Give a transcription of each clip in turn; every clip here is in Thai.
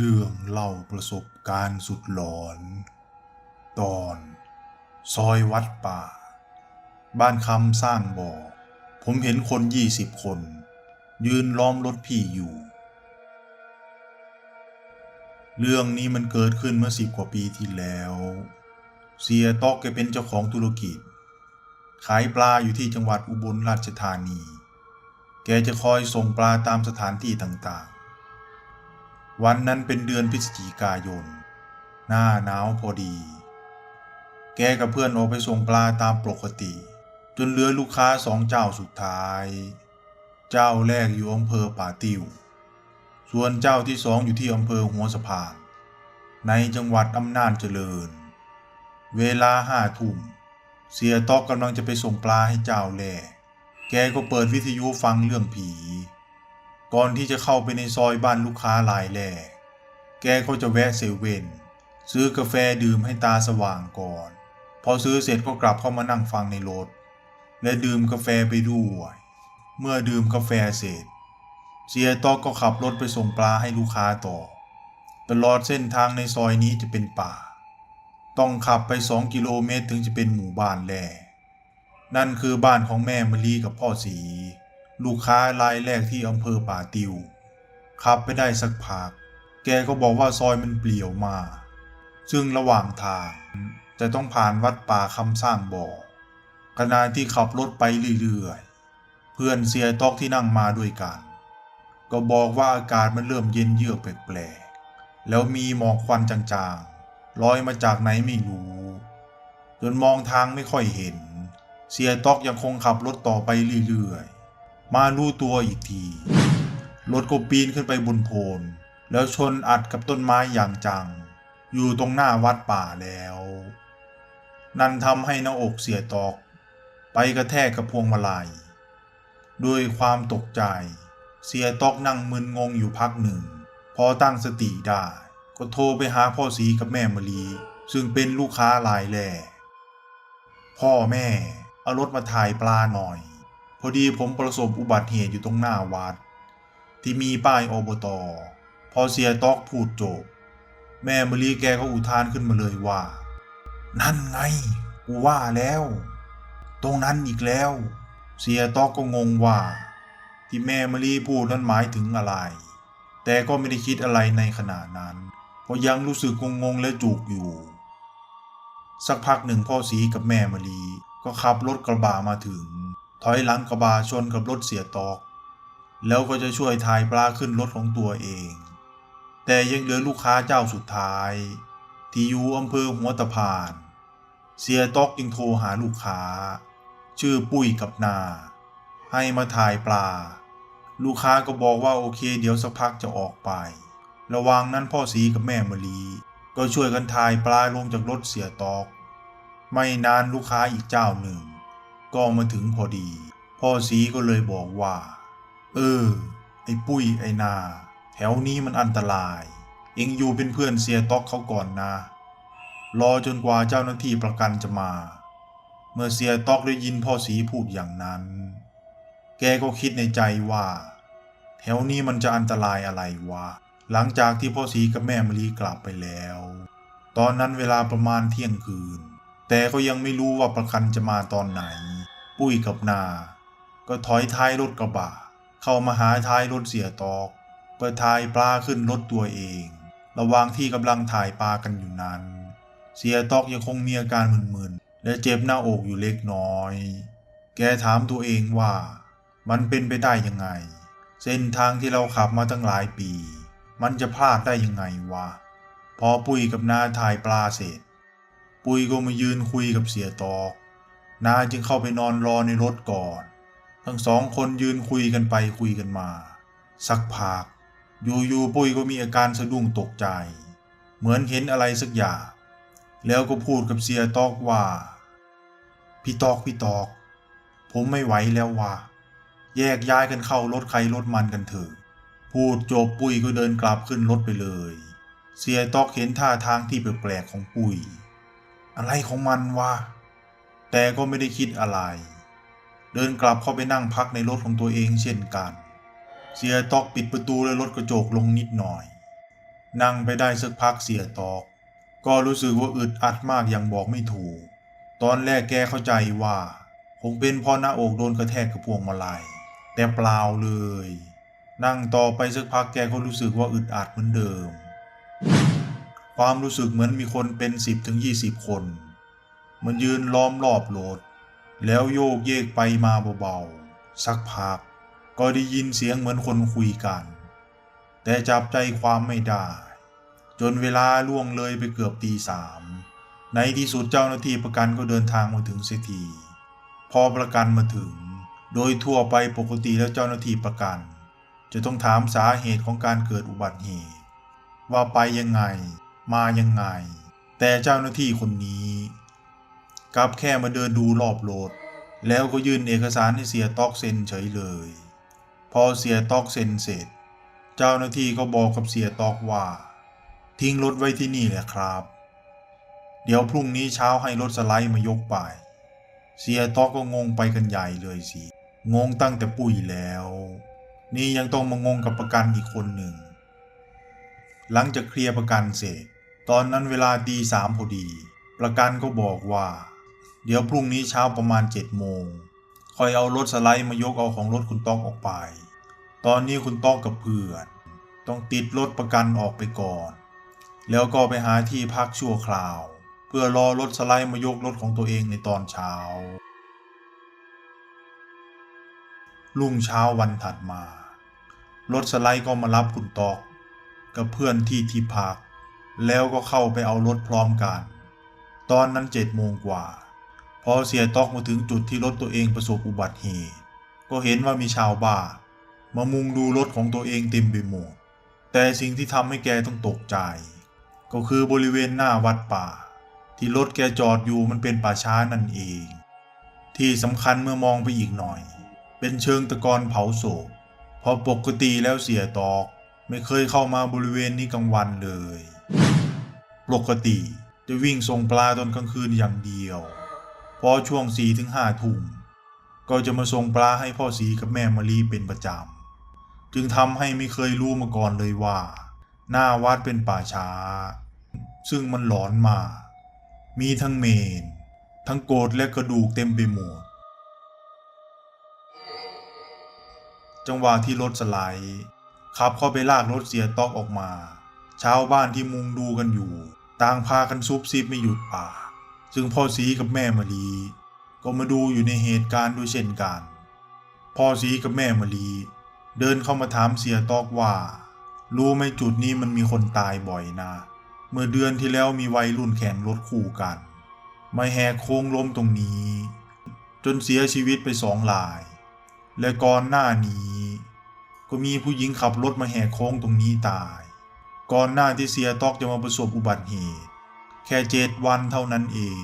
เรื่องเล่าประสบการณ์สุดหลอน ตอน ซอยวัดป่า บ้านคำสร้างบ่อ ผมเห็นคนยี่สิบคน ยืนล้อมรถพี่อยู่ เรื่องนี้มันเกิดขึ้นเมื่อสิบกว่าปีที่แล้ว เสียตอกแกเป็นเจ้าของธุรกิจ ขายปลาอยู่ที่จังหวัดอุบลราชธานี แกจะคอยส่งปลาตามสถานที่ต่างๆ วันนั้นเป็นเดือนพฤศจิกายน หน้าหนาวพอดี แกกับเพื่อนออกไปส่งปลาตามปกติ จนเหลือลูกค้าสองเจ้าสุดท้าย เจ้าแรกอยู่อำเภอป่าติว ส่วนเจ้าที่สองอยู่ที่อำเภอหัวสะพาน ในจังหวัดอำนาจเจริญ เวลาห้าทุ่ม เสียตอกกำลังจะไปส่งปลาให้เจ้าแรกแกก็เปิดวิทยุฟังเรื่องผี ก่อนที่จะเข้าไปในซอยบ้านลูกค้ารายแรก แกก็จะแวะเซเว่นซื้อกาแฟดื่มให้ตาสว่างก่อน พอซื้อเสร็จก็กลับเข้ามานั่งฟังในรถ และดื่มกาแฟไปด้วย เมื่อดื่มกาแฟเสร็จ เสียตอกก็ขับรถไปส่งปลาให้ลูกค้าต่อ ตลอดเส้นทางในซอยนี้จะเป็นป่า ต้องขับไปสองกิโลเมตรถึงจะเป็นหมู่บ้านแรกนั่นคือบ้านของแม่มะลีกับพ่อสี ลูกค้ารายแรกที่อำเภอป่าติว ขับไปได้สักพัก แกก็บอกว่าซอยมันเปลี่ยวมาก ซึ่งระหว่างทางจะต้องผ่านวัดป่าคำสร้างบ่อขณะที่ขับรถไปเรื่อยๆ เพื่อนเสียตอกที่นั่งมาด้วยกัน ก็บอกว่าอากาศมันเริ่มเย็นเยือกแปลกๆ แล้วมีหมอกควันจางๆ ลอยมาจากไหนไม่รู้ จนมองทางไม่ค่อยเห็น เสียตอกยังคงขับรถต่อไปเรื่อยๆ มารู้ตัวอีกที รถก็ปีนขึ้นไปบนโพนแล้วชนอัดกับต้นไม้อย่างจัง อยู่ตรงหน้าวัดป่าแล้ว นั่นทำให้หน้าอกเสียตอก ไปกระแทกกับพวงมาลัยด้วยความตกใจ เสียตอกนั่งมึนงงอยู่พักหนึ่ง พอตั้งสติได้ ก็โทรไปหาพ่อสีกับแม่มะลีซึ่งเป็นลูกค้ารายแรกพ่อแม่เอารถมาถ่ายปลาหน่อย พอดีผมประสบอุบัติเหตุอยู่ตรงหน้าวัด ที่มีป้ายอบตพอเสียตอกพูดจบ แม่มะลีแกก็อุทานขึ้นมาเลยว่า นั่นไง กูว่าแล้ว ตรงนั้นอีกแล้ว เสียตอกก็งงว่า ที่แม่มะลีพูดนั้นหมายถึงอะไร แต่ก็ไม่ได้คิดอะไรในขณะนั้น เพราะยังรู้สึกงงๆและจุกอยู่ สักพักหนึ่งพ่อสีกับแม่มะลีก็ขับรถกระบะมาถึง ถอยหลังกระบะชนกับรถเสียตอก แล้วก็จะช่วยทายปลาขึ้นรถของตัวเอง แต่ยังเหลือลูกค้าเจ้าสุดท้าย ที่อยู่อำเภอหัวตะพาน เสียตอกยังโทรหาลูกค้า ชื่อปุ้ยกับนา ให้มาถ่ายปลา ลูกค้าก็บอกว่าโอเค เดี๋ยวสักพักจะออกไประหว่างนั้นพ่อสีกับแม่มลี ก็ช่วยกันถ่ายปลาลงจากรถเสียตอก ไม่นานลูกค้าอีกเจ้าหนึ่ง ก็มาถึงพอดี พ่อสีก็เลยบอกว่า เออ ไอ้ปุ้ยไอ้นา แถวนี้มันอันตราย เองอยู่เป็นเพื่อนเสียต๊อกเขาก่อนนะ รอจนกว่าเจ้าหน้าที่ประกันจะมา เมื่อเสียต๊อกได้ยินพ่อสีพูดอย่างนั้น แกก็คิดในใจว่า แถวนี้มันจะอันตรายอะไรวะ หลังจากที่พ่อสีกับแม่มลีกลับไปแล้ว ตอนนั้นเวลาประมาณเที่ยงคืน แต่ก็ยังไม่รู้ว่าประกันจะมาตอนไหน ปุ้ยกับนา ก็ถอยท้ายรถกระบะ เข้ามาหาท้ายรถเสียตอก เพื่อถ่ายปลาขึ้นรถตัวเอง ระหว่างที่กำลังถ่ายปลากันอยู่นั้น เสียตอกยังคงมีอาการมึนๆ และเจ็บหน้าอกอยู่เล็กน้อย แกถามตัวเองว่า มันเป็นไปได้ยังไง เส้นทางที่เราขับมาตั้งหลายปี มันจะพลาดได้ยังไงวะ พอปุ้ยกับนาถ่ายปลาเสร็จ ปุ้ยก็มายืนคุยกับเสียตอก นาจึงเข้าไปนอนรอในรถก่อน ทั้งสองคนยืนคุยกันไปคุยกันมา สักพักอยู่ๆปุ้ยก็มีอาการสะดุ้งตกใจ เหมือนเห็นอะไรสักอย่าง แล้วก็พูดกับเสียตอกว่า พี่ตอกพี่ตอก ผมไม่ไหวแล้วว่ะแยกย้ายกันเข้ารถใครรถมันกันเถอะพูดจบปุ้ยก็เดินกลับขึ้นรถไปเลย เสียตอกเห็นท่าทางที่แปลกๆของปุ้ย อะไรของมันวะ แต่ก็ไม่ได้คิดอะไร เดินกลับเข้าไปนั่งพักในรถของตัวเองเช่นกัน เสียตอกปิดประตูและรถกระจกลงนิดหน่อย นั่งไปได้สักพักเสียตอก ก็รู้สึกว่าอึดอัดมากอย่างบอกไม่ถูก ตอนแรกแกเข้าใจว่าคงเป็นเพราะหน้าอกโดนกระแทกกับพวงมาลัย แต่เปล่าเลย นั่งต่อไปสักพักแกก็รู้สึกว่าอึดอัดเหมือนเดิม ความรู้สึกเหมือนมีคนเป็น 10ถึง20 คน มันยืนล้อมรอบรถแล้วโยกเยกไปมาเบาๆ สักพักก็ได้ยินเสียงเหมือนคนคุยกัน แต่จับใจความไม่ได้ จนเวลาล่วงเลยไปเกือบตีสามในที่สุดเจ้าหน้าที่ประกันก็เดินทางมาถึงเสียทีพอประกันมาถึง โดยทั่วไปปกติแล้วเจ้าหน้าที่ประกัน จะต้องถามสาเหตุของการเกิดอุบัติเหตุ ว่าไปยังไง มายังไง แต่เจ้าหน้าที่คนนี้ กับแค่มาเดินดูรอบรถแล้วก็ยื่นเอกสารให้เสียตอกเซ็นเฉยเลย พอเสียตอกเซ็นเสร็จ เจ้าหน้าที่ก็บอกกับเสียตอกว่า ทิ้งรถไว้ที่นี่แหละครับ เดี๋ยวพรุ่งนี้เช้าให้รถสไลด์มายกไป เสียตอกก็งงไปกันใหญ่เลยสิ งงตั้งแต่ปุ้ยแล้ว นี่ยังต้องมางงกับประกันอีกคนหนึ่ง หลังจากเคลียร์ประกันเสร็จ ตอนนั้นเวลาตีสามพอดีประกันก็บอกว่า เดี๋ยวพรุ่งนี้เช้าประมาณเจ็ดโมงคอยเอารถสไลด์มายกเอาของรถคุณต้องออกไป ตอนนี้คุณต้องกับเพื่อน ต้องติดรถประกันออกไปก่อน แล้วก็ไปหาที่พักชั่วคราว เพื่อรอรถสไลด์มายกรถของตัวเองในตอนเช้า รุ่งเช้าวันถัดมา รถสไลด์ก็มารับคุณตอกกับเพื่อนที่ที่พัก แล้วก็เข้าไปเอารถพร้อมกัน ตอนนั้นเจ็ดโมงกว่า อเสียตอกมาถึงจุดที่รถตัวเองประสบอุบัติเหตุ ก็เห็นว่ามีชาวบ้านมามุงดูรถของตัวเองเต็มไปหมด แต่สิ่งที่ทำให้แกต้องตกใจ ก็คือบริเวณหน้าวัดป่า ที่รถแกจอดอยู่มันเป็นป่าช้านั่นเอง ที่สำคัญเมื่อมองไปอีกหน่อย เป็นเชิงตะกอนเผาศพเพราะปกติแล้วเสียตอก ไม่เคยเข้ามาบริเวณนี้กลางวันเลย ปกติจะวิ่งส่งปลาตอนกลางคืนอย่างเดียว พอช่วงสี่ถึงห้าทุ่มก็จะมาส่งปลาให้พ่อสีกับแม่มะลีเป็นประจำ จึงทำให้ไม่เคยรู้มาก่อนเลยว่า หน้าวัดเป็นป่าช้า ซึ่งมันหลอนมา มีทั้งเมน ทั้งโกรธและกระดูกเต็มไปหมด จังหวะที่รถสไลด์ขับเข้าไปลากรถเสียตอกออกมา ชาวบ้านที่มุงดูกันอยู่ ต่างพากันซุบซิบไม่หยุดป่าก ซึ่งพ่อสีกับแม่มะลีก็มาดูอยู่ในเหตุการณ์ด้วยเช่นกันพ่อสีกับแม่มะลีเดินเข้ามาถามเสียตอกว่า รู้ไหมจุดนี้มันมีคนตายบ่อยนะ เมื่อเดือนที่แล้วมีวัยรุ่นแข่งรถคู่กัน มาแหกโค้งล้มตรงนี้ จนเสียชีวิตไปสองราย และก่อนหน้านี้ ก็มีผู้หญิงขับรถมาแหกโค้งตรงนี้ตาย ก่อนหน้าที่เสียตอกจะมาประสบอุบัติเหตุ แค่เจ็ดวันเท่านั้นเอง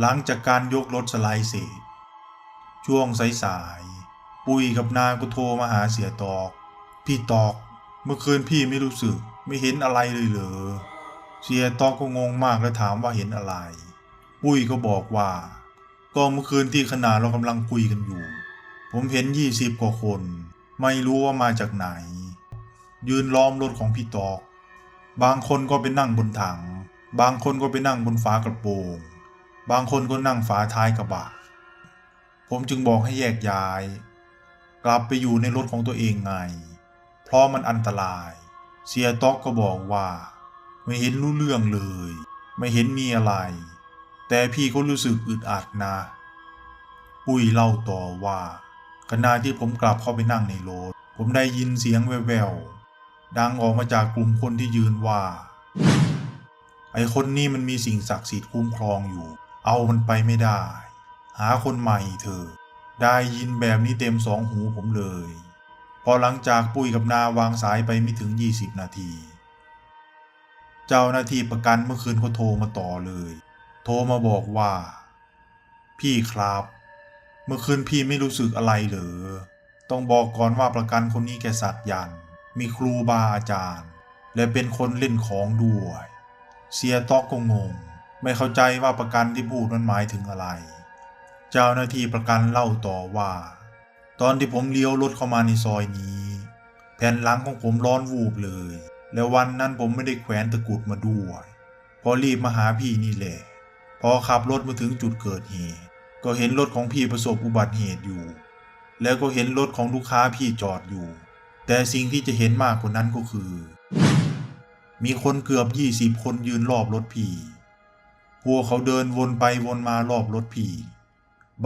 หลังจากการยกรถสไลด์เสร็จช่วงสายๆปุ้ยกับนางก็โทรมาหาเสียตอก พี่ตอก เมื่อคืนพี่ไม่รู้สึกไม่เห็นอะไรเลยเหรอเสียตอกก็งงมากและถามว่าเห็นอะไร ปุ้ยก็บอกว่า ก็เมื่อคืนที่ขณะเรากำลังคุยกันอยู่ ผมเห็นยี่สิบกว่าคน ไม่รู้ว่ามาจากไหน ยืนล้อมรถของพี่ตอก บางคนก็ไปนั่งบนถัง บางคนก็ไปนั่งบนฝากระโปรง บางคนก็นั่งฝาท้ายกระบะ ผมจึงบอกให้แยกย้าย กลับไปอยู่ในรถของตัวเองไง เพราะมันอันตราย เสียต๊อกก็บอกว่า ไม่เห็นรู้เรื่องเลย ไม่เห็นมีอะไร แต่พี่ก็รู้สึกอึดอัดนะปุ้ยเล่าต่อว่าขณะที่ผมกลับเข้าไปนั่งในรถ ผมได้ยินเสียงแว่วๆดังออกมาจากกลุ่มคนที่ยืนว่า ไอคนนี้มันมีสิ่งศักดิ์สิทธิ์คุ้มครองอยู่ เอามันไปไม่ได้ หาคนใหม่เถอะ ได้ยินแบบนี้เต็มสองหูผมเลย พอหลังจากปุ้ยกับนาวางสายไปไม่ถึง 20 นาที เจ้าหน้าที่ประกันเมื่อคืนเขาโทรมาต่อเลย โทรมาบอกว่า พี่ครับ เมื่อคืนพี่ไม่รู้สึกอะไรเหรอ ต้องบอกก่อนว่าประกันคนนี้แกสักยันต์มีครูบาอาจารย์ และเป็นคนเล่นของด้วย เสียตอกก็งง ไม่เข้าใจว่าประกันที่พูดนั้นหมายถึงอะไร เจ้าหน้าที่ประกันเล่าต่อว่า ตอนที่ผมเลี้ยวรถเข้ามาในซอยนี้ แผ่นหลังของผมร้อนวูบเลย แล้ววันนั้นผมไม่ได้แขวนตะกรุดมาด้วย พอรีบมาหาพี่นี่แหละ พอขับรถมาถึงจุดเกิดเหตุก็เห็นรถของพี่ประสบอุบัติเหตุอยู่ แล้วก็เห็นรถของลูกค้าพี่จอดอยู่ แต่สิ่งที่จะเห็นมากกว่านั้นก็คือ มีคนเกือบยี่สิบคนยืนรอบรถพีพวกเขาเดินวนไปวนมารอบรถพี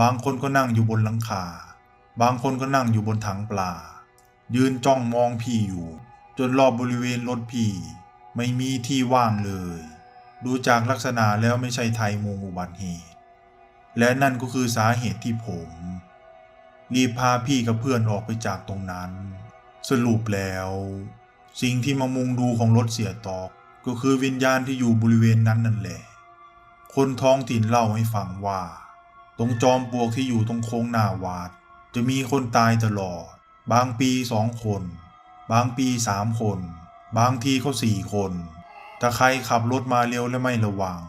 บางคนก็นั่งอยู่บนหลังคา บางคนก็นั่งอยู่บนถังปลา ยืนจ้องมองพีอยู่ จนรอบบริเวณรถพีไม่มีที่ว่างเลย ดูจากลักษณะแล้วไม่ใช่ไทยมุงอุบัติเหตุ และนั่นก็คือสาเหตุที่ผม รีบพาพี่กับเพื่อนออกไปจากตรงนั้น สรุปแล้ว สิ่งที่มามุงดูของรถเสียตอกก็คือวิญญาณที่อยู่บริเวณนั้นนั่นแหละ คนท้องถิ่นเล่าให้ฟังว่า ตรงจอมปลวกที่อยู่ตรงโค้งหน้าวาด จะมีคนตายตลอด บางปีสองคน บางปีสามคน บางทีเขาสี่คนถ้าใครขับรถมาเร็วและไม่ระวัง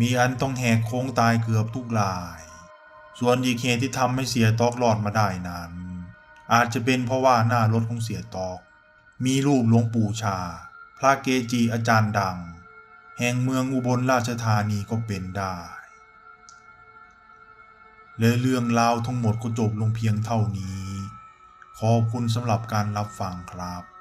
มีอันต้องแหกโค้งตายเกือบทุกราย ส่วนอีกเหตุที่ทำให้เสียตอกรอดมาได้นั้น อาจจะเป็นเพราะว่าหน้ารถของเสียตอก มีรูปหลวงปู่ชา พระเกจิอาจารย์ดัง แห่งเมืองอุบลราชธานีก็เป็นได้และเรื่องราวทั้งหมดก็จบลงเพียงเท่านี้ ขอบคุณสำหรับการรับฟังครับ